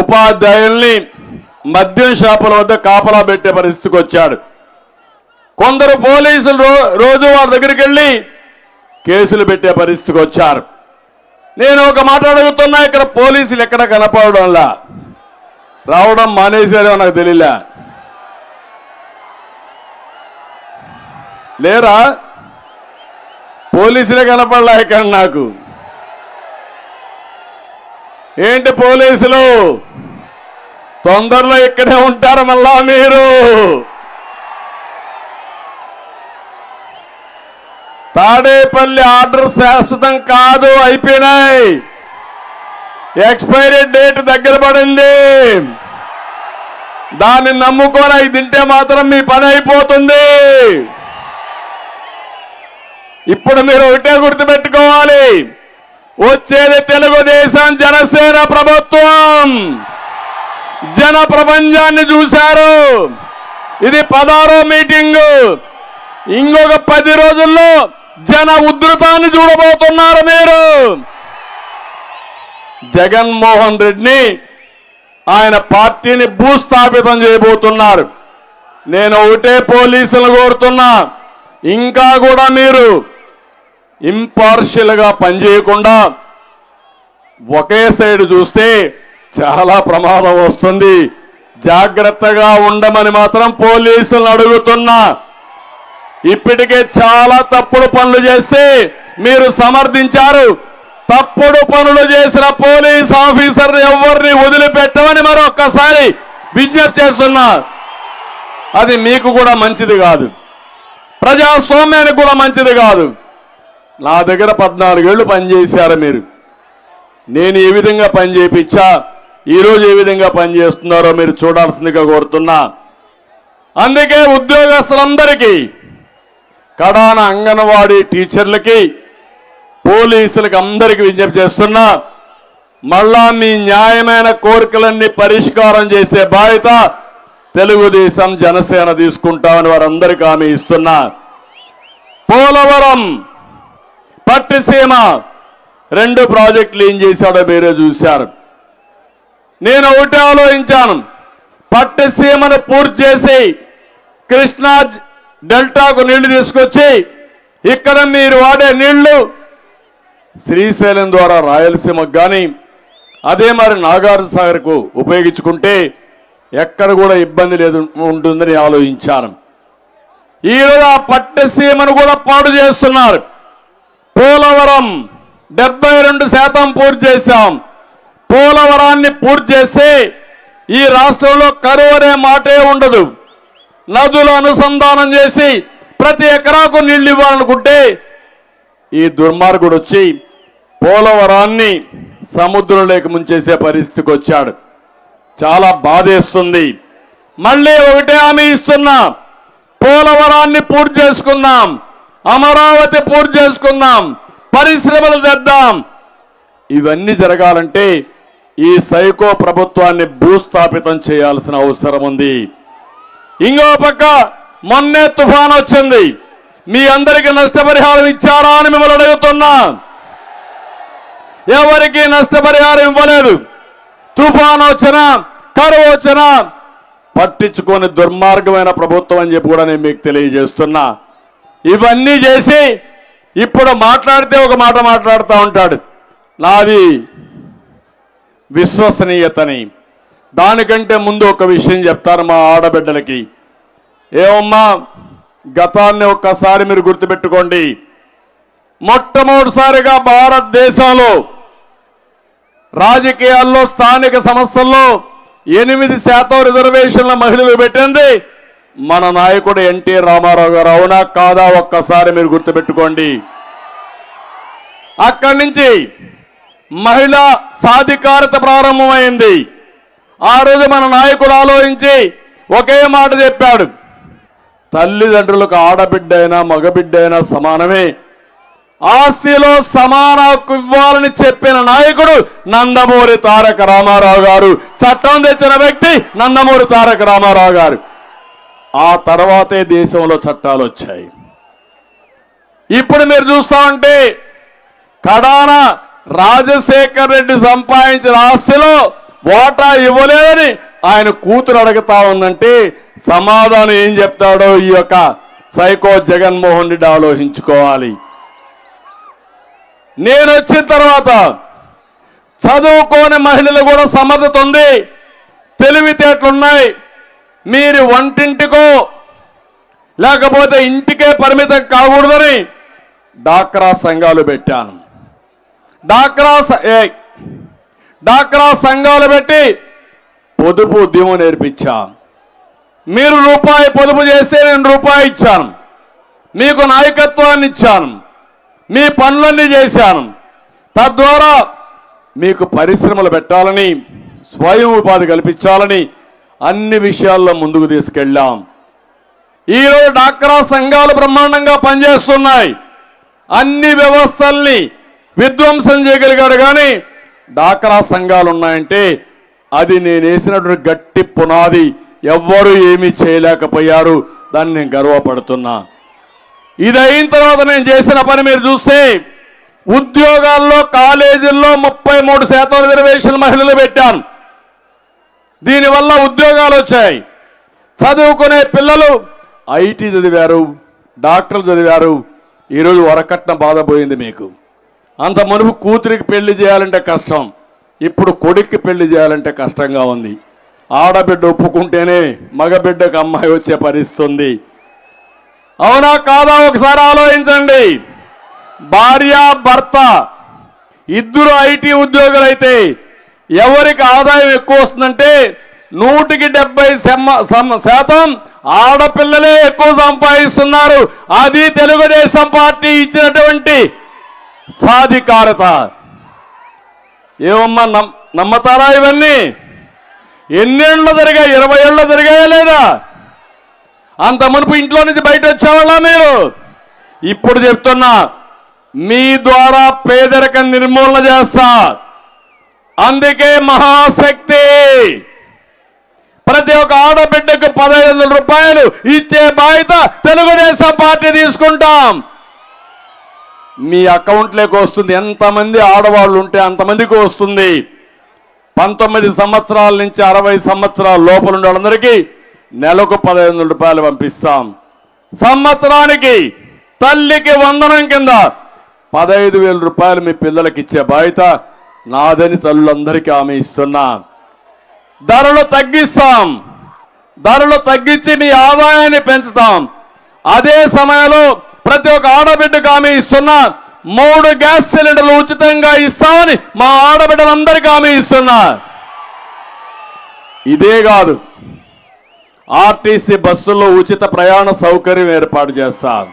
ఉపాధ్యాయుల్ని మద్యం షాపుల వద్ద కాపలా పెట్టే పరిస్థితికి వచ్చాడు. కొందరు పోలీసులు రో- రోజు వారి దగ్గరికి వెళ్ళి కేసులు పెట్టే పరిస్థితికి వచ్చారు. నేను ఒక మాట అడుగుతున్నా ఇక్కడ పోలీసులు ఎక్కడ కనపడడంలా రావడం మానేశారో నాకు తెలియలే లేరా? పోలీసులే కనపడలా ఇక్కడ నాకు. ఏంటి పోలీసులు? తొందరలో ఇక్కడే ఉంటారు మళ్ళా మీరు. తాడేపల్లి ఆర్డర్ శాశ్వతం కాదు అయిపోయినాయి. ఎక్స్పైరీ డేట్ దగ్గర పడింది. దాన్ని నమ్ముకొని అవి తింటే మాత్రం మీ పని అయిపోతుంది. ఇప్పుడు మీరు ఒకటే గుర్తుపెట్టుకోవాలి. వచ్చేది తెలుగుదేశం జనసేన ప్రభుత్వం. జన ప్రపంచాన్ని చూశారు. ఇది పదారో మీటింగు. ఇంకొక పది రోజుల్లో జన ఉధృతాన్ని చూడబోతున్నారు మీరు. జగన్మోహన్ రెడ్డిని ఆయన పార్టీని భూస్థాపితం చేయబోతున్నారు. నేను ఒకటే పోలీసులు కోరుతున్నా. ఇంకా కూడా మీరు ఇంపార్షియల్గా పనిచేయకుండా ఒకే సైడ్ చూస్తే చాలా ప్రమాదం వస్తుంది. జాగ్రత్తగా ఉండమని మాత్రం పోలీసులను అడుగుతున్నా. ఇప్పటికే చాలా తప్పుడు పనులు చేస్తే మీరు సమర్థించారు. తప్పుడు పనులు చేసిన పోలీస్ ఆఫీసర్ ఎవరిని వదిలిపెట్టమని మరొక్కసారి విజ్ఞప్తి చేస్తున్నా. అది మీకు కూడా మంచిది కాదు. ప్రజాస్వామ్యానికి కూడా మంచిది కాదు. నా దగ్గర పద్నాలుగేళ్ళు పనిచేశారు మీరు. నేను ఏ విధంగా పని చేయించా ఈరోజు ఏ విధంగా పని చేస్తున్నారో మీరు చూడాల్సిందిగా కోరుతున్నా. అందుకే ఉద్యోగస్తులందరికీ కడాన అంగన్వాడీ టీచర్లకి పోలీసులకి అందరికీ విజ్ఞప్తి చేస్తున్నా. మళ్ళా మీ న్యాయమైన కోరికలన్నీ పరిష్కారం చేసే బాధ్యత తెలుగుదేశం జనసేన తీసుకుంటామని వారందరికీ హామీ ఇస్తున్నా. పోలవరం పట్టిసీమ రెండు ప్రాజెక్టులు ఏం చేశాడో మీరే చూశారు. నేను ఒకటే ఆలోచించాను. పట్టిసీమను పూర్తి చేసి కృష్ణా డెల్టాకు నీళ్ళు తీసుకొచ్చి ఇక్కడ మీరు వాడే నీళ్ళు శ్రీశైలం ద్వారా రాయలసీమకు కానీ అదే మరి నాగార్జున సాగర్కు ఉపయోగించుకుంటే ఎక్కడ కూడా ఇబ్బంది లేదు ఉంటుందని ఆలోచించాను. ఈరోజు ఆ పట్టసీమను కూడా పాడు చేస్తున్నారు. పోలవరం డెబ్బై రెండు శాతం పూర్తి చేశాం. పోలవరాన్ని పూర్తి చేస్తే ఈ రాష్ట్రంలో కరువు అనే మాటే ఉండదు. నదులు అనుసంధానం చేసి ప్రతి ఎకరాకు నీళ్ళు ఇవ్వాలనుకుంటే ఈ దుర్మార్గుడు వచ్చి పోలవరాన్ని సముద్రంలోకి ముంచేసే పరిస్థితికి వచ్చాడు. చాలా బాధేస్తుంది. మళ్ళీ ఒకటే హామీ ఇస్తున్నా. పోలవరాన్ని పూర్తి చేసుకుందాం. అమరావతి పూర్తి చేసుకుందాం పరిశ్రమలు తెద్దాం ఇవన్నీ జరగాలంటే ఈ సైకో ప్రభుత్వాన్ని భూస్థాపితం చేయాల్సిన అవసరం ఉంది. ఇంకో పక్క మొన్నే తుఫాన్ వచ్చింది. మీ అందరికీ నష్టపరిహారం ఇచ్చారా అని మిమ్మల్ని అడుగుతున్నా. ఎవరికి నష్టపరిహారం ఇవ్వలేదు. తుఫాన్ వచ్చినా కరువు వచ్చినా పట్టించుకొని దుర్మార్గమైన ప్రభుత్వం అని చెప్పి కూడా నేను మీకు తెలియజేస్తున్నా. ఇవన్నీ చేసి ఇప్పుడు మాట్లాడితే ఒక మాట మాట్లాడుతూ ఉంటాడు. నాది విశ్వసనీయతని. దానికంటే ముందు ఒక విషయం చెప్తారు మా ఆడబిడ్డలకి. ఏమమ్మా గతాన్ని ఒక్కసారి మీరు గుర్తుపెట్టుకోండి. మొట్టమొదటిసారిగా భారతదేశంలో రాజకీయాల్లో స్థానిక సంస్థల్లో ఎనిమిది శాతం రిజర్వేషన్ల మహిళలు పెట్టింది. మన నాయకుడు ఎన్టీ రామారావు గారు అవునా కాదా ఒక్కసారి మీరు గుర్తుపెట్టుకోండి. అక్కడి నుంచి మహిళా సాధికారత ప్రారంభమైంది. ఆ రోజు మన నాయకుడు ఆలోచించి ఒకే మాట చెప్పాడు. తల్లిదండ్రులకు ఆడబిడ్డ అయినా మగబిడ్డ అయినా సమానమే. ఆస్తిలో సమాన హక్కు ఇవ్వాలని చెప్పిన నాయకుడు నందమూరి తారక రామారావు గారు. చట్టం తెచ్చిన వ్యక్తి నందమూరి తారక రామారావు గారు. ఆ తర్వాతే దేశంలో చట్టాలు వచ్చాయి. ఇప్పుడు మీరు చూస్తా ఉంటే కడాన రాజశేఖర్ రెడ్డి సంపాదించిన ఆస్తిలో వాటా ఇవ్వలేదని ఆయన కూతురు అడుగుతా ఉందంటే సమాధానం ఏం చెప్తాడో ఈ యొక్క సైకో జగన్మోహన్ రెడ్డి ఆలోచించుకోవాలి. నేను వచ్చిన తర్వాత చదువుకోని మహిళలు కూడా సమర్థత ఉంది. తెలివితేటలున్నాయి. మీరు వంటింటికో లేకపోతే ఇంటికే పరిమితం కాకూడదని డాక్రా సంఘాలు పెట్టాను. డాక్రా ఏ, డాక్రా సంఘాలు పెట్టి పొదుపు ఉద్యమం నేర్పించా మీరు రూపాయి పొదుపు చేస్తే నేను రూపాయి ఇచ్చాను. మీకు నాయకత్వాన్ని ఇచ్చాను. మీ పనులన్నీ చేశాను. తద్వారా మీకు పరిశ్రమలు పెట్టాలని స్వయం ఉపాధి కల్పించాలని అన్ని విషయాల్లో ముందుకు తీసుకెళ్ళాం. ఈరోజు డాక్రా సంఘాలు బ్రహ్మాండంగా పనిచేస్తున్నాయి. అన్ని వ్యవస్థల్ని విధ్వంసం చేయగలిగాడు కానీ డాక్రా సంఘాలు ఉన్నాయంటే అది నేనేసినటువంటి గట్టి పునాది ఎవ్వరూ ఏమీ చేయలేకపోయారు. దాన్ని నేను గర్వపడుతున్నా. ఇది అయిన తర్వాత నేను చేసిన పని మీరు చూస్తే ఉద్యోగాల్లో కాలేజీల్లో ముప్పై మూడు శాతం రిజర్వేషన్ మహిళలు పెట్టాను. దీనివల్ల ఉద్యోగాలు వచ్చాయి. చదువుకునే పిల్లలు ఐటీ చదివారు డాక్టర్లు చదివారు. ఈరోజు వరకట్న బాధపోయింది మీకు. అంత మునుపు కూతురికి పెళ్ళి చేయాలంటే కష్టం. ఇప్పుడు కొడుక్కి పెళ్ళి చేయాలంటే కష్టంగా ఉంది. ఆడబిడ్డ ఒప్పుకుంటేనే మగబిడ్డకు అమ్మాయి వచ్చే పరిస్థితుంది అవునా కాదా ఒకసారి ఆలోచించండి. భార్య భర్త ఇద్దరు ఐటీ ఉద్యోగులైతే ఎవరికి ఆదాయం ఎక్కువ వస్తుందంటే నూటికి డెబ్బై శాతం ఆడపిల్లలే ఎక్కువ సంపాదిస్తున్నారు. అది తెలుగుదేశం పార్టీ ఇచ్చినటువంటి సాధికారత. ఏమమ్మా నమ్- నమ్మతారా ఇవన్నీ? ఎన్నేళ్ళు జరిగాయి? ఇరవై ఏళ్ళు జరిగాయా లేదా? అంత మునుపు ఇంట్లో నుంచి బయట వచ్చేవాళ్ళ మీరు? ఇప్పుడు చెప్తున్నా మీ ద్వారా పేదరికం నిర్మూలన చేస్తా. అందుకే మహాశక్తి. ప్రతి ఒక్క ఆడబిడ్డకు పదహైదు వందల రూపాయలు ఇచ్చే బాధ్యత తెలుగుదేశం పార్టీ తీసుకుంటాం. మీ అకౌంట్లోకి వస్తుంది. ఎంతమంది ఆడవాళ్ళు ఉంటే అంతమందికి వస్తుంది. పంతొమ్మిది సంవత్సరాల నుంచి అరవై సంవత్సరాల లోపల ఉండే వాళ్ళందరికీ నెలకు పదహైదు వందల రూపాయలు పంపిస్తాం. సంవత్సరానికి తల్లికి వందనం కింద పదహైదు వేల రూపాయలు మీ పిల్లలకి ఇచ్చే బాధ్యత నాదని తల్లులందరికీ హామీ ఇస్తున్నా. ధరలు తగ్గిస్తాం. ధరలు తగ్గించి మీ ఆదాయాన్ని పెంచుతాం. అదే సమయంలో ప్రతి ఒక్క ఆడబిడ్డకు హామీ ఇస్తున్నా మూడు గ్యాస్ సిలిండర్లు ఉచితంగా ఇస్తామని మా ఆడబిడ్డలందరికీ హామీ ఇస్తున్నా. ఇదే కాదు ఆర్టీసీ బస్సుల్లో ఉచిత ప్రయాణ సౌకర్యం ఏర్పాటు చేస్తాం.